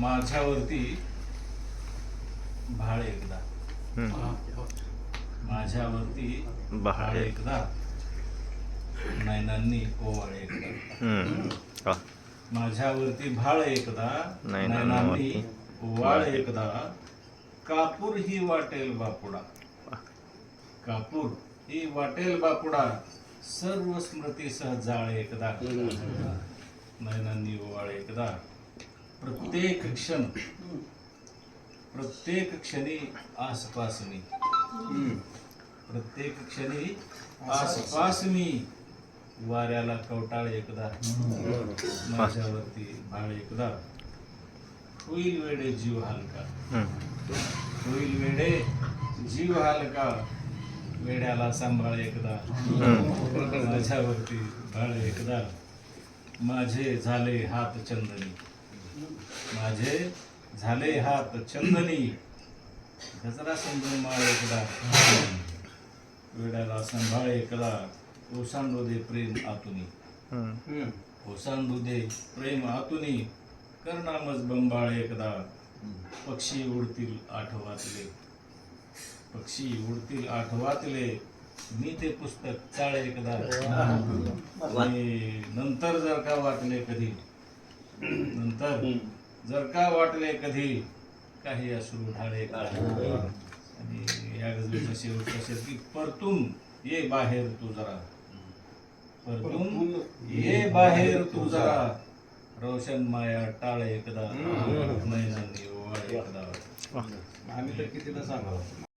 माझ्यावरती भाळ एकदा. माझ्यावरती भाळ भाळ एकदा. नैनांनी ओवाळ एकदा. माझ्यावरती भाळ एकदा नैनांनी ओवाळ एकदा. कापूर ही वाटेल बापुडा. कापूर ही वाटेल बापुडा. सर्व स्मृती सह जाळ एकदा नैनांनी ओवाळ एकदा. प्रत्येक क्षण प्रत्येक क्षणी आसपास मी प्रत्येक क्षणी आसपास मी वाऱ्याला कवटाळ एकदा. माझ्यावरती भाळ एकदा. होईल वेडे जीव हलका. होईल वेडे जीव हलका. वेड्याला सांभाळ एकदा. माझ्यावरती भाळ एकदा. माझे झाले हात चंदनी. माझे झाले हात चंदनी गजरा समजून माळ एकदा वेड्याला सांभाळ एकदा ओसांडू दे प्रेम आतुनी. ओसांडू दे प्रेम आतुनी. करणामच बंबाळ एकदा. पक्षी उडतील आठवातले. पक्षी उडतील आठवातले. मी ते पुस्तक चाळ एकदा. आणि नंतर जर का वाटले कधी? नंतर जर का वाटले कधी काही अश्रू ढाळे आणि या गजलीचा शेवट कसे की परतून ये बाहेर तू जरा. परतून ये बाहेर तू जरा. रोशन माया टाळ एकदा. नैनांनी ओवाळ एकदा. आम्ही तर कितीदा सांगावं?